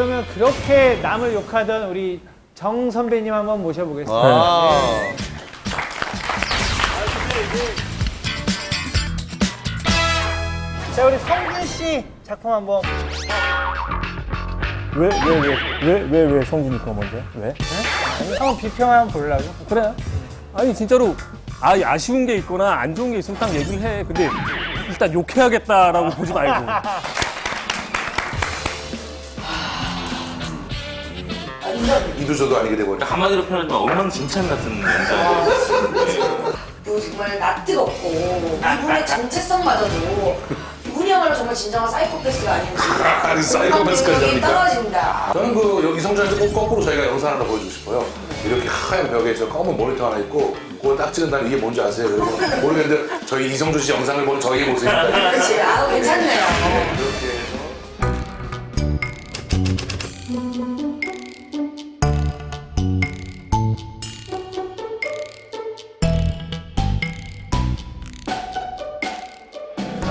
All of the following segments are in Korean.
그러면 그렇게 남을 욕하던 우리 정 선배님 한번 모셔보겠습니다. 아. 자, 우리 성준 씨 작품 한번. 왜, 왜, 왜, 왜, 왜, 왜 성준이 거 먼저? 왜? 한번 비평 한번 보려고. 그래. 아니, 진짜로, 아, 아쉬운 게 있거나 안 좋은 게 있으면 딱 얘기를 해. 근데 일단 욕해야겠다라고 보지 말고. 이도저도 아니게 되버려. 한마디로 표현하면 엉망진창 같은 남자. 그리고 정말 낯 뜨겁고 이분의 정체성마저도 이분이야말로 정말 진정한 사이코패스가 아닌지 아니, 사이코패스까지 합니까? 떨어진다. 저는 그 여기 성전에서 꼭 거꾸로 저희가 영상 하나 보여주고 싶어요. 이렇게 하얀 벽에 저 검은 모니터 하나 있고 그걸 딱 찍은다면 이게 뭔지 아세요? 그리고 모르겠는데 저희 이성준 씨 영상을 보는 저희 모습. 그렇지. 아 괜찮네요.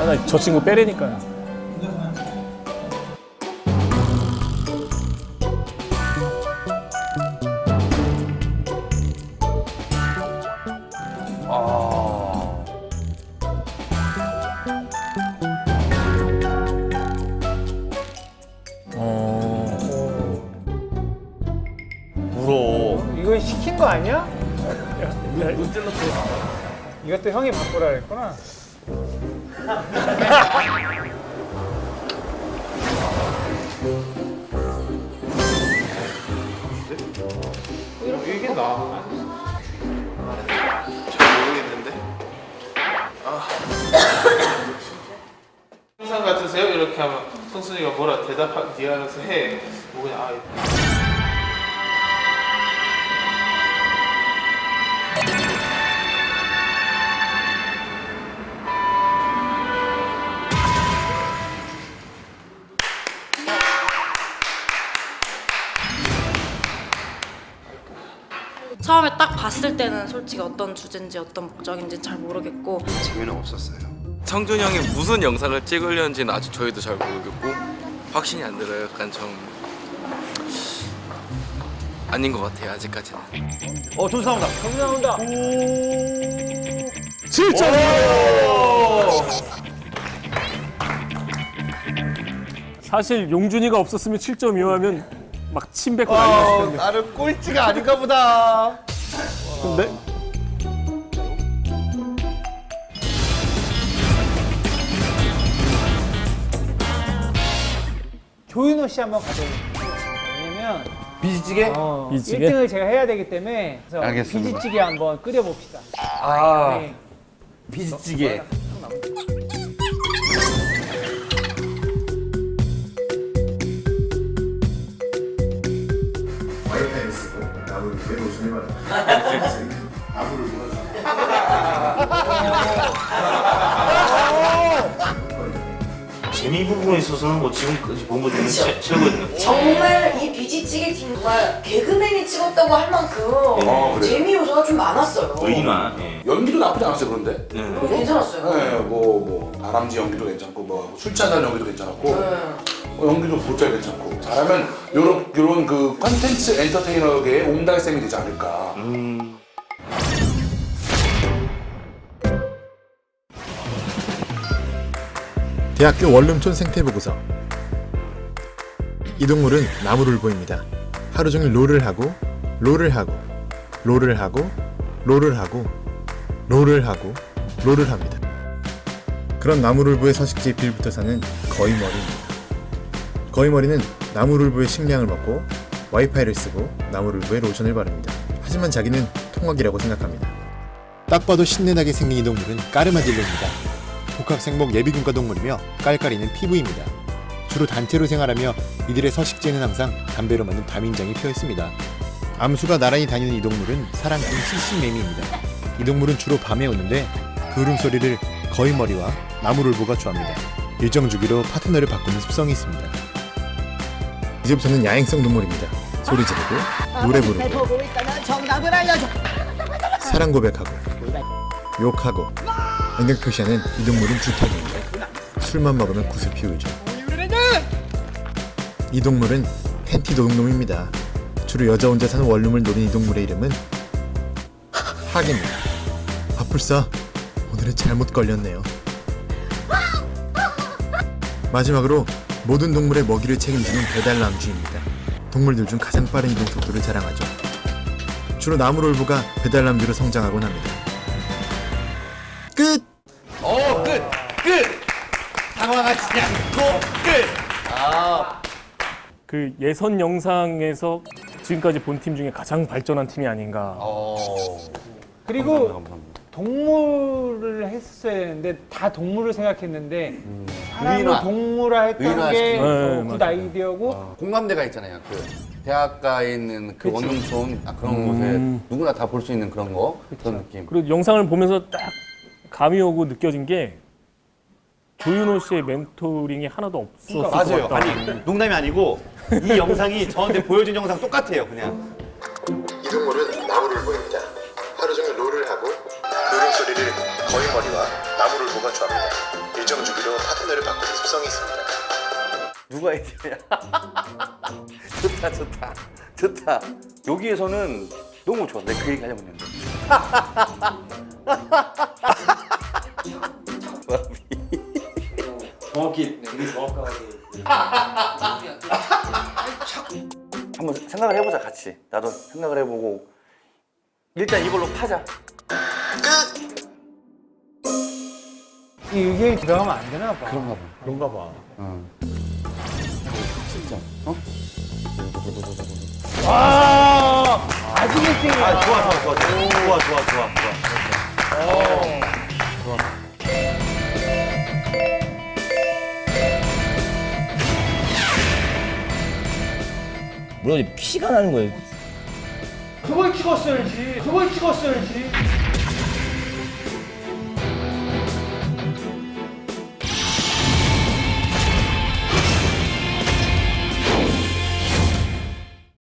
나 저 친구 빼래니까. 이거 시킨 거 아니야? 이것도 형이 바꾸라 그랬구나. 이게 나. 잘 모르겠는데. 항상 같으세요? 이렇게 하면 선순이가 뭐라 대답하 네가 알아서 해. 뭐 그냥 아 처음에 딱 봤을 때는 솔직히 어떤 주제인지 어떤 목적인지 잘 모르겠고 재미는 없었어요. 성준 형이 무슨 영상을 찍으려는지는 아직 저희도 잘 모르겠고 확신이 안 들어요. 약간 좀 아닌 것 같아요. 아직까지는. 어, 점수 나온다. 점수 나온다. 7점! 사실 용준이가 없었으면 7.25 하면 막 침 뱉고 난리 났을 텐데. 나는 꼴찌가 아닌가 보다. 근데 조윤호 씨 한번 가져오겠습니다. 왜냐면 비지찌개? 어, 비지찌개? 1등을 제가 해야 되기 때문에 그래서 알겠습니다. 비지찌개 한번 끓여봅시다. 아, 네. 비지찌개. 재미 부분에 있어서는 뭐 지금까지 본 것 중에 최- 최고였네요. 정말 이 비지찌개 팀 정말 개그맨이 찍었다고 할 만큼 아, 그래요? 재미 요소가 좀 많았어요. 의인화. 예. 연기도 나쁘지 않았어요, 그런데. 네. 어, 괜찮았어요. 네, 뭐, 뭐, 다람쥐 연기도 괜찮고, 뭐, 술 취한 연기도 괜찮았고, 네. 어, 연기도 곧잘 괜찮고. 잘하면 요런, 요런 그 컨텐츠 엔터테이너계의 옹달샘이 되지 않을까. 음. 대학교 원룸촌 생태보고서 이 동물은 나무를 보입니다. 하루 종일 롤을 하고 롤을 하고 롤을 하고 롤을 하고 롤을 하고 롤을 합니다. 그런 나무를보의 서식지 빌부터 사는 거위머리입니다. 거위머리는 나무를보의 식량을 먹고 와이파이를 쓰고 나무를보의 로션을 바릅니다. 하지만 자기는 통학이라고 생각합니다. 딱 봐도 신내나게 생긴 이 동물은 까르마딜로입니다. 복합생목 예비군가 동물이며 깔깔이는 피부입니다. 주로 단체로 생활하며 이들의 서식지에는 항상 담배로 만든 다민장이 피어 있습니다. 암수가 나란히 다니는 이 동물은 사랑꾼 시시매미입니다. 이 동물은 주로 밤에 오는데 그 울음소리를 거위머리와 나무를보가 좋아합니다. 일정 주기로 파트너를 바꾸는 습성이 있습니다. 이제부터는 야행성 동물입니다. 소리 지르고 노래 부르고 사랑 고백하고 욕하고 안경 표시하는 이 동물은 주택입니다. 술만 먹으면 구슬 피우죠. 이 동물은 팬티 도둑놈입니다. 주로 여자 혼자 사는 원룸을 노린 이 동물의 이름은 하기입니다. 아 불사 오늘은 잘못 걸렸네요. 마지막으로 모든 동물의 먹이를 책임지는 배달남주입니다. 동물들 중 가장 빠른 이동 속도를 자랑하죠. 주로 나무롤보가 배달남주로 성장하곤 합니다. 끝! 어, 끝! 끝! 당황하지 않고 끝! 아, 그 예선 영상에서 지금까지 본 팀 중에 가장 발전한 팀이 아닌가. 어. 그리고 동물을 했어야 되는데 다 동물을 생각했는데 사람을 의인화. 동물화 했던 의인화 게 시키는 거. 어, 네, 굿 맞아요. 아이디어고 공감대가 있잖아요. 그 대학가에 있는 그 그치. 원룸촌 아, 그런 음. 곳에 누구나 다 볼 수 있는 그런 거 그런 느낌. 그리고 영상을 보면서 딱 감이 오고 느껴진 게 조윤호 씨의 멘토링이 하나도 없었을 것 맞아요. 같다. 아니 농담이 아니고 이 영상이 저한테 보여준 영상 똑같아요. 그냥. 이 동물은 나무를 보입니다. 하루 종일 롤을 하고 울음소리를 거위머리와 나무를 보가 좋아합니다. 일정 주기로 파트너를 바꾸는 습성이 있습니다. 누가 아이디어야? 좋다 좋다 좋다. 여기에서는 너무 좋아. 내가 그 얘기 하려고 했는데. 한번 생각을 해보자 같이. 나도 생각을 해보고 일단 이걸로 파자. 이 의견이 들어가면 안 되나 봐. 그런가 봐. 그런가 봐. 진짜. 어? 와 아직 1등이야. 아 좋아 좋아 좋아 좋아 좋아 좋아 좋아. 물론 피가 나는 거예요. 그걸 찍었어야지. 그걸 찍었어야지.